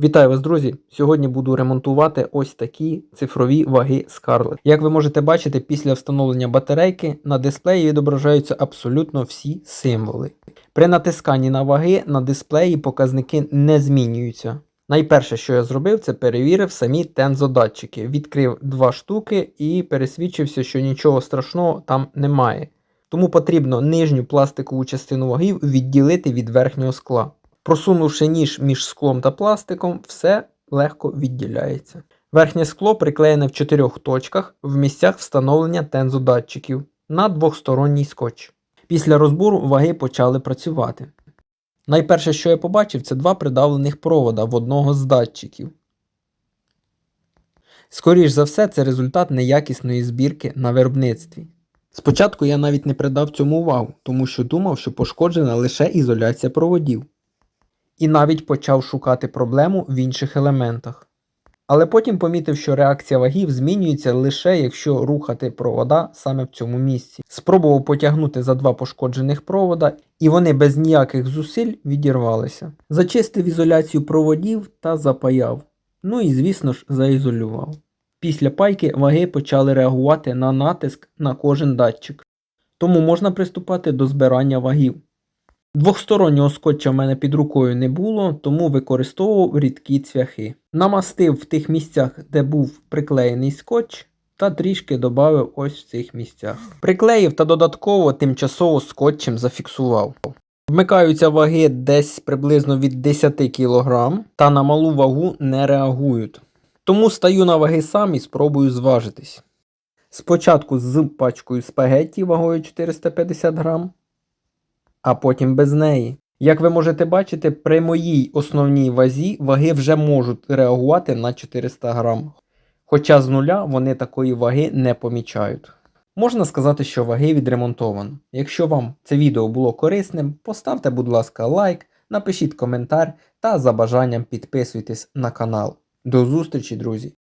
Вітаю вас, друзі! Сьогодні буду ремонтувати ось такі цифрові ваги Scarlett. Як ви можете бачити, після встановлення батарейки на дисплеї відображаються абсолютно всі символи. При натисканні на ваги на дисплеї показники не змінюються. Найперше, що я зробив, це перевірив самі тензодатчики. Відкрив два штуки і пересвідчився, що нічого страшного там немає. Тому потрібно нижню пластикову частину вагів відділити від верхнього скла. Просунувши ніж між склом та пластиком, все легко відділяється. Верхнє скло приклеєне в чотирьох точках в місцях встановлення тензодатчиків на двохсторонній скотч. Після розбору ваги почали працювати. Найперше, що я побачив, це два придавлених провода в одного з датчиків. Скоріш за все, це результат неякісної збірки на виробництві. Спочатку я навіть не придав цьому увагу, тому що думав, що пошкоджена лише ізоляція проводів і навіть почав шукати проблему в інших елементах. Але потім помітив, що реакція вагів змінюється лише якщо рухати провода саме в цьому місці. Спробував потягнути за два пошкоджених провода, і вони без ніяких зусиль відірвалися. Зачистив ізоляцію проводів та запаяв. Ну і звісно ж заізолював. Після пайки ваги почали реагувати на натиск на кожен датчик. Тому можна приступати до збирання вагів. Двохстороннього скотча в мене під рукою не було, тому використовував рідкі цвяхи. Намастив в тих місцях, де був приклеєний скотч, та трішки додав ось в цих місцях. Приклеїв та додатково тимчасово скотчем зафіксував. Вмикаються ваги десь приблизно від 10 кг та на малу вагу не реагують. Тому стаю на ваги сам і спробую зважитись. Спочатку з пачкою спагетті вагою 450 грам, а потім без неї. Як ви можете бачити, при моїй основній вазі ваги вже можуть реагувати на 400 грам. Хоча з нуля вони такої ваги не помічають. Можна сказати, що ваги відремонтовано. Якщо вам це відео було корисним, поставте, будь ласка, лайк, напишіть коментар та за бажанням підписуйтесь на канал. До зустрічі, друзі!